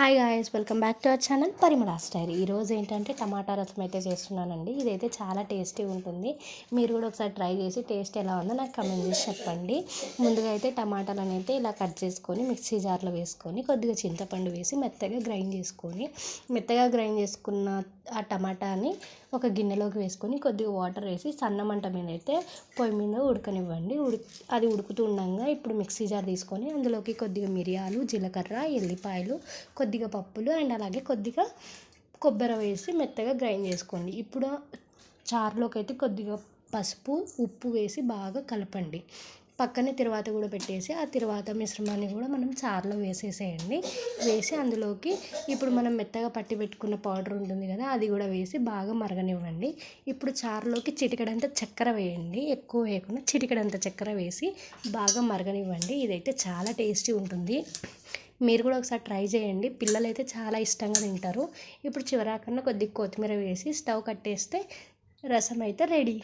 Hi guys welcome back to our channel Parimala style ఈరోజు ఏంటంటే టమాటా రసం అయితే చేస్తున్నానండి. ఇదైతే చాలా టేస్టీ ఉంటుంది. మీరు కూడా ఒకసారి ట్రై చేసి టేస్ట్ ఎలా ఉందో నాకు కమెంట్ చేసి చెప్పండి. ముందుగా అయితే టమాటాలను అయితే ఇలా కట్ చేసుకొని మిక్సీ జార్లో వేసుకొని కొద్దిగా చింతపండు వేసి మెత్తగా గ్రైండ్ చేసుకొని మెత్తగా గ్రైండ్ చేసుకున్న ఆ టమాటాని ఒక గిన్నెలోకి వేసుకొని కొద్దిగా వాటర్ వేసి సన్న మంట మీద అయితే పొయ్యి మీద ఉడకనివ్వండి. ఉడి అది ఉడుకుతూ ఉండగా ఇప్పుడు మిక్సీ జార్ తీసుకొని అందులోకి కొద్దిగా మిరియాలు జీలకర్ర ఎల్లిపాయలు కొద్దిగా పప్పులు అండ్ అలాగే కొద్దిగా కొబ్బరి వేసి మెత్తగా గ్రైండ్ చేసుకోండి. ఇప్పుడు చారులోకి అయితే కొద్దిగా పసుపు ఉప్పు వేసి బాగా కలపండి. పక్కనే తిరువాత కూడా పెట్టేసి ఆ తిరువాత మిశ్రమాన్ని కూడా మనం చారులో వేసేసేయండి. వేసి అందులోకి ఇప్పుడు మనం మెత్తగా పట్టి పెట్టుకున్న పౌడర్ ఉంటుంది కదా అది కూడా వేసి బాగా మరగనివ్వండి. ఇప్పుడు చారులోకి చిటికడంత చక్కెర వేయండి. ఎక్కువ వేయకుండా చిటికడంత చక్కెర వేసి బాగా మరగనివ్వండి. ఇదైతే చాలా టేస్టీ ఉంటుంది. మీరు కూడా ఒకసారి ట్రై చేయండి. పిల్లలు అయితే చాలా ఇష్టంగా తింటారు. ఇప్పుడు చివరాకన్నా కొద్దిగా కొత్తిమీర వేసి స్టవ్ కట్టేస్తే రసం అయితే రెడీ.